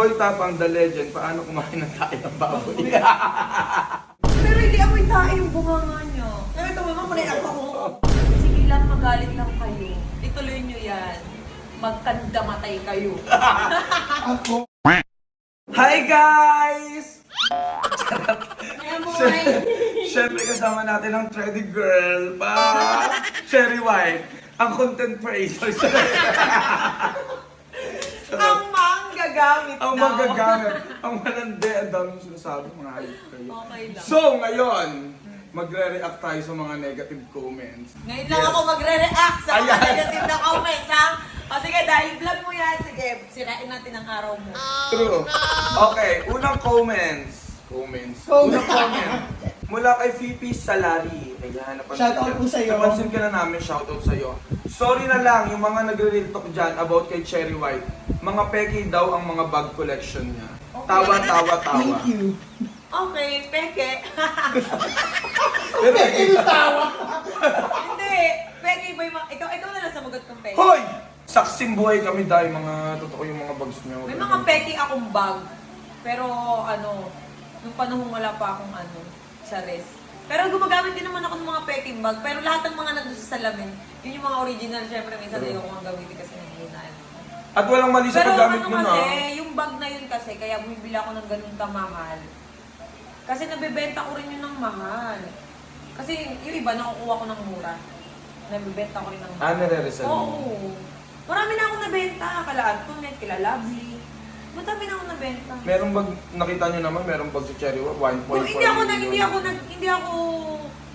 Boy Tapang the legend, paano kumain ng tayo ng baboy? Pero hindi amoy tayo yung bunganga nyo. Pero ito mama, muna ako ako. Sige lang, magalit lang kayo. Ituloy nyo yan. Magkandamatay kayo. Hi guys! Siyempre kasama natin ang trendy girl pa, Cherry White, ang content creator. Ang manggagamit ang daw. magagamit, ang malandi, ang dami yung sinasabi, mga hayop kayo. Okay lang. So, ngayon, magre-react tayo sa mga negative comments. Ngayon lang ako magre-react sa mga Ayan. negative na comments, ha? O sige, dahil vlog mo yan, sige, sirain natin ang araw mo. True. Okay, unang comments. Comments. Comment. Unang comment. Mula kay VP Salari. Ayan, napansin Shoutout po sa'yo. Napansin ka na namin, shoutout sa'yo. Sorry na lang yung mga nagre-real talk dyan about kay Cherry White. Mga peki daw ang mga bag collection niya. Tawa, tawa, tawa. Thank you. Okay, peke. Pero, tawa. Hindi, peke ba yung mga, ikaw, ikaw na lang samagot kong peke. Hoy! Saksim buhay kami dahil mga totoo yung mga bags niya. May mga peke akong bag. Pero ano, nung panahon wala pa akong ano, sa res. Pero gumagamit din naman ako ng mga peking bag. Pero lahat ng mga nandun sa salamin, yun yung mga original, syempre minsan True. ayoko ang gamitin kasi nanghihinaan. At walang mali sa Pero paggamit ano mo kasi, na. yung bag na yun kasi, kaya bumibili ako ng ganun kamahal. Kasi nabibenta ko rin yun ng mahal. Kasi yung iba, nakukuha ko ng mura. Nabibenta ko rin ng mahal. Ah, nare-resell mo. Oo. Marami na akong nabenta. Kala Antoinette, kila Lovely. Madami na akong nabenta. Merong bag, nakita nyo naman, merong bag si Cherry White, 1.4 Kung hindi ako nag, hindi ako nag, hindi ako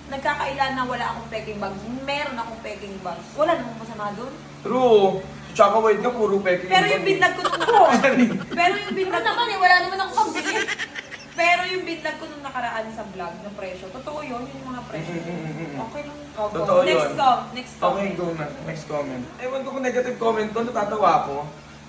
nagkakailan na wala akong peking bag. Meron akong peking bag. Wala namang masama doon. True. Tsaka wait ka, puro peki. Pero yung binlag ko nung nakaraan. pero yung binlag ko naman eh, wala naman akong pambili. Pero yung binlag ko nung nakaraan sa vlog na presyo, totoo yun, yun yung mga presyo. Mm, mm, mm, mm. Okay lang. Oh, go. Totoo next yun. com, next com. Okay, go na. Next comment. Ewan ko kung negative comment to, natatawa ko.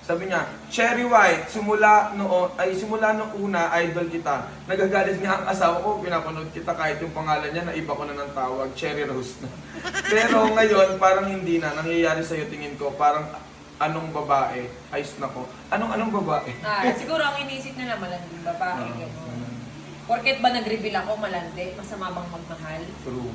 Sabi niya, Cherry White, simula noon, ay simula noong una, idol kita. Nagagalit nga ang asawa ko, pinapanood kita kahit yung pangalan niya, naiba ko na ng tawag, Cherry Rose na. Pero ngayon, parang hindi na. Nangyayari sa'yo tingin ko, parang anong babae, ayos na ko. Anong anong babae? Ah, siguro ang inisip nila malanding babae. Ah, gano'n. Porket ba nag-reveal ako malandi, masama bang magmahal? True.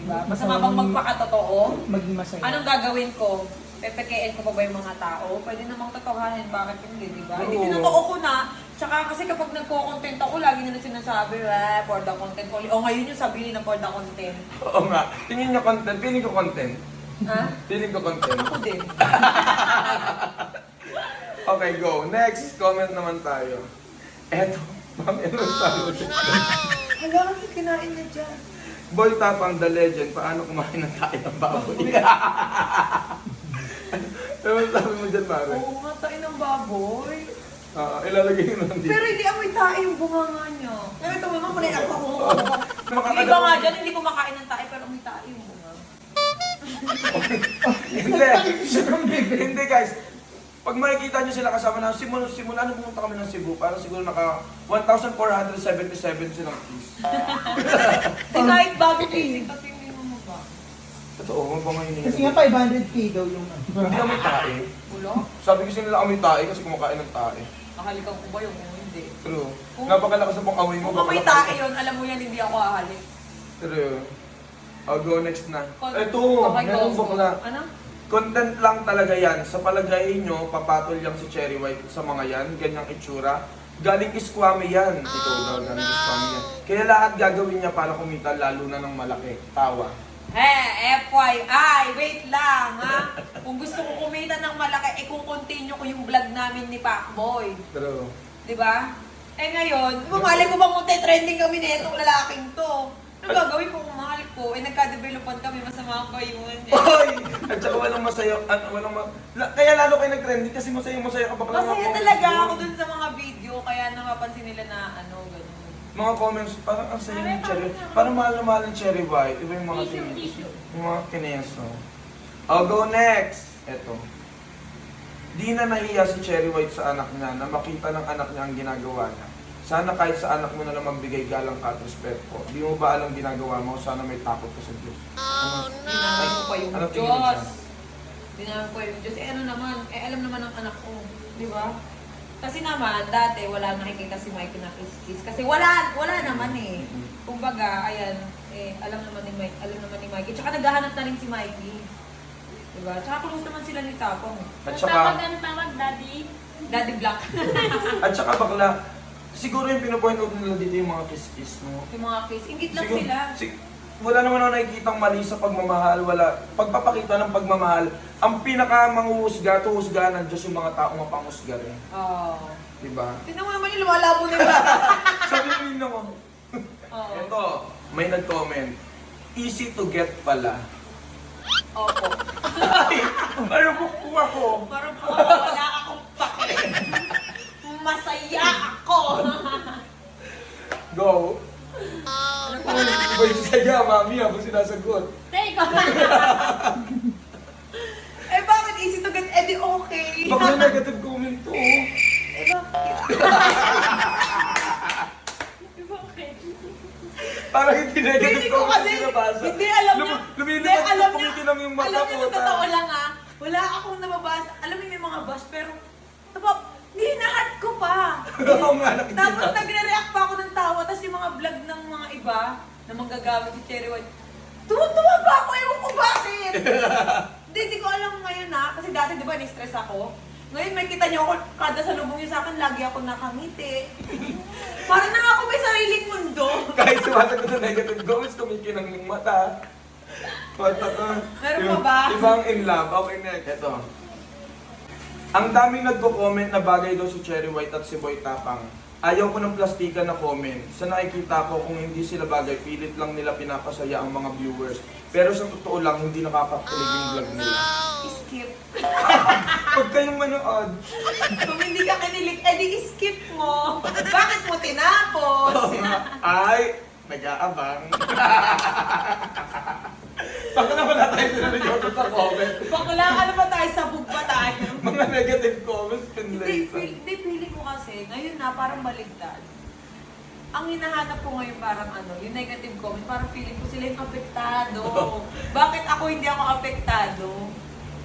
Diba? Masama bang magpakatotoo? Maging masaya. Anong gagawin ko? Pepekein ko pa ba yung mga tao? Pwede namang totohanin, bakit hindi, di ba? Hindi tinotoo ko na. Tsaka kasi kapag nagko-content ako, lagi nila sinasabi, eh, for the content only. O ngayon yung sabihin na for the content. Oo nga. Tingin niyo content, feeling ko content. Ha? Feeling ko content. Ako din. Okay, go. Next comment naman tayo. Eto, ma'am, ano tayo? Hala, kasi kinain na dyan. Boy Tapang the legend, paano kumain ng tayo ng baboy? ano sabi mo dyan, Mare? Oo nga, tayo ng baboy. Ah, ilalagay mo lang dito. Pero hindi amoy tayo yung bunganga nyo. Pero ito mama, muna ako ako. Yung iba nga dyan, hindi kumakain ng tayo, pero amoy tayo yung bunga. Hindi. Hindi, guys. Pag makikita nyo sila kasama na, simula, simula nung pumunta kami ng Cebu, parang siguro naka 1,477 silang piece. Hindi kahit bago kasi Totoo, mabangay niya. Kasi nga 500k daw yung ano. Hindi kami tae. Ulo? Sabi kasi nila kami tae kasi kumakain ng tae. Nakalikan ko ba yung hindi? True. Kung- Napakalakas ng pang-amoy mo. Kung may napakalakas. tae yun, alam mo yan, hindi ako ahalik. True. I'll go next na. Kon- Ito, Okay, meron go. pa pala. Ano? Content lang talaga yan. Sa palagay nyo, papatol lang si Cherry White sa mga yan, ganyang itsura. Galing iskwame yan. Ikaw daw, galing iskwame yan. Kaya lahat gagawin niya para kumita, lalo na ng malaki. Tawa. Eh, FYI, wait lang, ha? Kung gusto ko kumita ng malaki, eh kung continue ko yung vlog namin ni Pacboy. True. Di ba? Eh ngayon, mamali ko bang trending kami na itong lalaking to? Ano gagawin ko kung mahal ko? Eh nagka-developan kami, masama pa yun. Eh. Oy! At saka walang masaya, ano, walang ma- la- kaya lalo kayo nag-trending kasi masaya masaya ka bakla Masaya talaga ako dun sa mga video, kaya napapansin nila na ano, gano'n. Mga comments, parang ang saya ng Cherry. Parang mahal na mahal ng Cherry White. Iba yung mga tingin. Yung mga kineso. I'll go next. Eto. Di na nahiya si Cherry White sa anak niya na makita ng anak niya ang ginagawa niya. Sana kahit sa anak mo na lang magbigay galang ka at respeto. Di mo ba alam ginagawa mo? Sana may takot ka sa Diyos. Ano? Dinamin ko pa yung Ano tingin mo Diyos. Dinamin ko pa yung Diyos. Eh ano naman, eh alam naman ng anak ko. Di ba? Kasi naman, dati wala nakikita si Mikey na kiss-kiss. Kasi wala, wala naman eh. Kumbaga, ayan, eh, alam naman ni Mike, alam naman ni Mikey. Tsaka naghahanap na rin si Mikey. Diba? Tsaka close naman sila ni Tapong. At Ang saka, tawag, ang tawag, daddy. Daddy Black. at saka bakla, siguro yung pinupoint out nila dito yung mga kiss-kiss, no? yung mga kiss. Ingit lang Siguro- sila. sig- wala naman ako nakikitang mali sa pagmamahal, wala. Pagpapakita ng pagmamahal, ang pinaka manguhusga, tuhusga ng Diyos yung mga taong mapanghusga rin. Oo. Diba? Tignan mo naman yung lumalabo na yung Sabi ko yun naman. Oo. Ito, may nag-comment. Easy to get pala. Opo. Ay, ano po kuha ko? Parang po, wala akong pake. Masaya ako. Go. Ano po? Iba yung saya, mami, habang sinasagot. Take eh bakit easy to get? Eh di okay. Baka negative comment to. Eh bakit? Parang hindi negative Hindi ko comment kasi, yung nabasa. hindi alam niyo. Lum- Hindi, alam na niyo. pumikilang yung mata Alam niyo, ko. sa totoo lang ah. Wala akong nababasa. Alam niyo, may mga bash, pero, tapos, hinahat ko pa. Oo nga, nakikita. Tapos nagre-react pa ako ng tawa, tapos yung mga vlog ng mga iba na manggagamit si Cherry White, tuwa-tuwa pa ako, ewan ko bakit. Hindi, hindi ko alam ngayon na, kasi dati di ba, ni-stress ako. Ngayon may kita niyo ako, kada sa lubong niyo sa akin, lagi ako nakangiti. Parang na ako may sariling mundo. Kahit sumasagot sa negative comments, tumikinang yung mata. Mata to. Meron pa ba? Ibang in love. Okay, next. Ito. Ang daming nagko-comment na bagay daw si Cherry White at si Boy Tapang. Ayaw ko ng plastikan na comment. Sa nakikita ko, kung hindi sila bagay, pilit lang nila pinapasaya ang mga viewers. Pero sa totoo lang, hindi nakakakilig yung vlog nila. Skip. Huwag kayong manood. Kung hindi ka kinilig, edi skip mo. Bakit mo tinapos? Ay, nag-aabang. Baka naman na tayo sinunod sa comment. Bakla, ano ba tayo? Sabog ba tayo? Mga negative comments, Hindi, pinlay feel, hindi, feeling ko kasi, ngayon na, parang baligtad. Ang hinahanap ko ngayon parang ano, yung negative comment, parang feeling ko sila yung apektado. Bakit ako hindi ako apektado?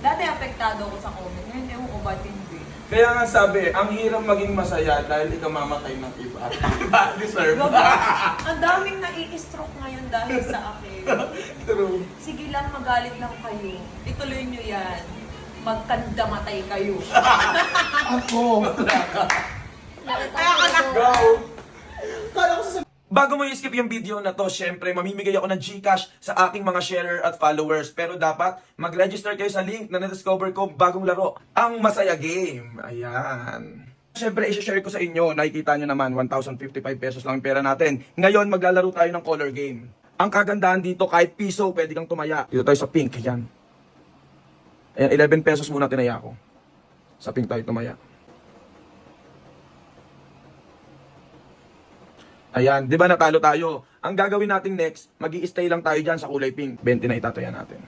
Dati apektado ako sa comment, ngayon ewan ko ba't hindi. Kaya nga sabi, ang hirap maging masaya dahil ikaw mamatay ng iba. Diba? Deserve. Diba? Ang daming nai-stroke ngayon dahil sa akin. True. Sige lang, magalit lang kayo. Ituloy nyo yan. Magkandamatay kayo. Ako. Go! Kala ko sa Bago mo i-skip yung video na to, syempre, mamimigay ako ng Gcash sa aking mga sharer at followers. Pero dapat, mag-register kayo sa link na na-discover ko bagong laro, ang Masaya Game. Ayan. Syempre, isi-share ko sa inyo, nakikita nyo naman, 1,055 pesos lang ang pera natin. Ngayon, maglalaro tayo ng color game. Ang kagandahan dito, kahit piso, pwede kang tumaya. Dito tayo sa pink, yan. Ayan, 11 pesos muna tinaya ko. Sa pink tayo tumaya. Ayan, di ba natalo tayo? Ang gagawin natin next, mag stay lang tayo dyan sa kulay pink. 20 na itataya natin.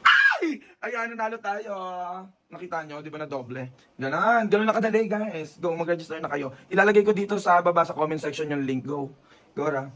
Ay! Ayan, nanalo tayo. Nakita nyo, di ba na doble? Ganon, ganon na kadali guys. Go, mag-register na kayo. Ilalagay ko dito sa baba sa comment section yung link. Go. Go, Ra.